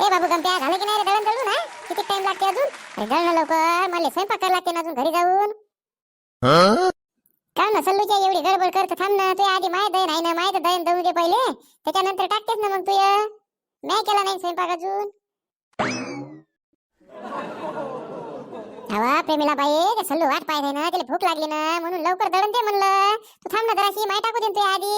ए बाबू गमत्या झालं की नाही रे दळण दळून हा? किती टाइम लागते अजून? अरे दळणं लवकर मला स्वयंपाक करायला लागते ना अजून घरी जाऊन. काय ना सल्लूच्या एवढी गडबड करत थांब ना तू आधी माय दहीन आहे ना माय दहीन दळून दे पहिले. त्याच्यानंतर टाकतेस ना मग तू नाही केला नाही स्वयंपाक अजून. हवा प्रेमीला बाई ते सल्लू वाट पाहिजे ना त्याला भूक लागली ना म्हणून लवकर दळण दे म्हणलं. तू थांब ना जराशी माय टाकू दे तू आधी.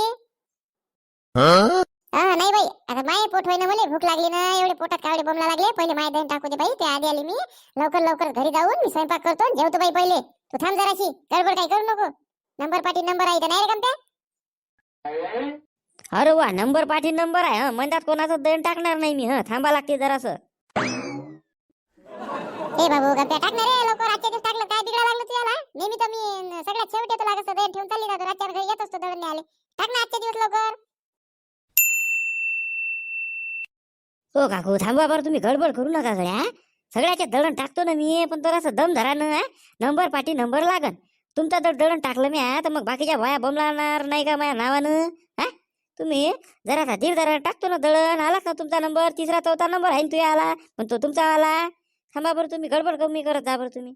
हा नाही बाई. आता माय पोट होईना मला भूक लागली ना एवढे पोटात कावडे बोंबला लागले. पहिले माय दहीन टाकू दे बाई ते आधी आली मी. लवकर लवकर घरी जाऊन मी स्वयंपाक करतो जेवतो बाई पहिले. तू थांब जराशी गडबड काही करू नको. नंबर पाठी नंबर आहे इथं नाही रे अरे वा नंबर पाठी नंबर आहे हं. म्हणतात कोणाचं दण टाकणार नाही मी हं. थांबा लागते जरासं. ए बाबू गप्प्या टाक ना रे लवकर आजच्या दिवस टाकलं काय बिघडा लागलं तुला नेहमी तर मी सगळ्यात शेवटी येतो लागत दळण ठेवून चालली जातो. रातच्या घरी येत असतो दळण आले टाक ना आजच्या दिवस लवकर. हो काकू थांबा बरं तुम्ही गडबड करू नका गड्या सगळ्याचे दळण टाकतो ना मी पण जरासं दम धरा ना नंबर पाठी नंबर लागन. तुमचं जर दळण टाकलं मी तर मग बाकीच्या वाया बमलाणार नाही का माझ्या नावानं हा? तुम्ही जरासा धीर धरा टाकतो ना दळण आलाच ना तुमचा नंबर? तिसरा चौथा नंबर आहे ना तुझ्या आला पण तो तुमचा आला. थांबा बरं तुम्ही गडबड कमी करत जा बरं तुम्ही.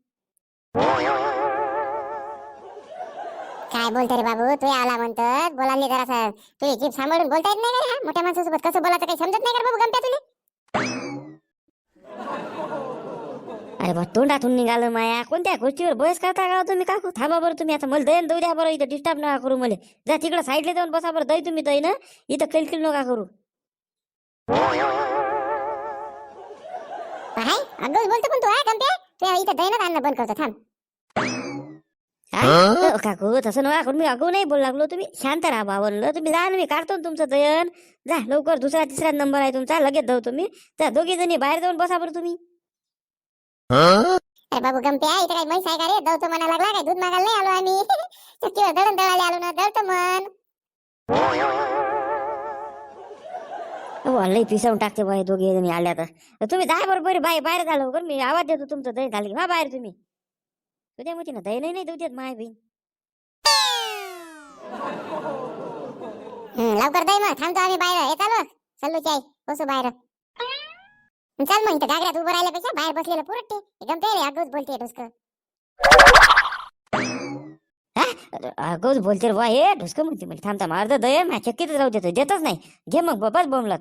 काय बोलते रे बाबू तू आला म्हणतात बोलायला जरा तुझी जीभ सांभाळून बोलता येत नाही मोठ्या माणसासोबत कसं बोलायचं काही समजत नाही का बाबू गमत्या तुला? अरे बा तोंडातून निघालं माया. कोणत्या गोष्टीवर बस करता का तुम्ही काकू? थांबा बरं तुम्ही आता. मला दहीन देऊ द्या बरं इथं डिस्टर्ब नका करू मला. जा तिकडं साईडला जाऊन बसा बरं. दही तुम्ही दही ना. इथं किलकिल नका करू. हाय. अगोच बोलतो पण तू हा गमत्या तू इथं दैनच आणणं बंद करतो थांब? अ, काकू तसं नका करू. मी अगो नाही बोल लागलो. तुम्ही शांत राहा बावरलं तुम्ही जा ना मी काढतो ना तुमचं दयन जा लवकर. दुसरा तिसरा नंबर आहे तुमचा. लगेच जाऊ तुम्ही त्या दोघी जणी बाहेर जाऊन बसा बरं तुम्ही. बाबू गमत्या इथं काही म्हैस आहे का रे? दळतो म्हणा लागला काय दूध मागायला नाही आलो आम्ही. चक्कीवर दळण दळायला आलो ना दळतो मन हो लई पिसावून टाकते बाई दोघी जणी आल्या तर. तुम्ही जा बरोबर बाई बाहेर जा लवकर मी आवाज देतो तुमचं दही झालं की हा बाहेर तुम्ही. उद्या मोठी ना दही नाही नाही देऊ देत माय बहीण हं, लवकर दे मग. थांबतो आम्ही बाहेर. हे चालू चालूची आई बसू बाहेर. चल मग इथं गागऱ्यात उभं राहिल्यापेक्षा बाहेर बसलेलं पुरटे एकदम ते रे अगोच बोलते ढुसक. अगोच बोलते वा हे ढुसक म्हणते म्हणजे थांबता मारदा दय मॅच चक्कीतच राहू देतो देतच नाही. घे मग बस बोंबलात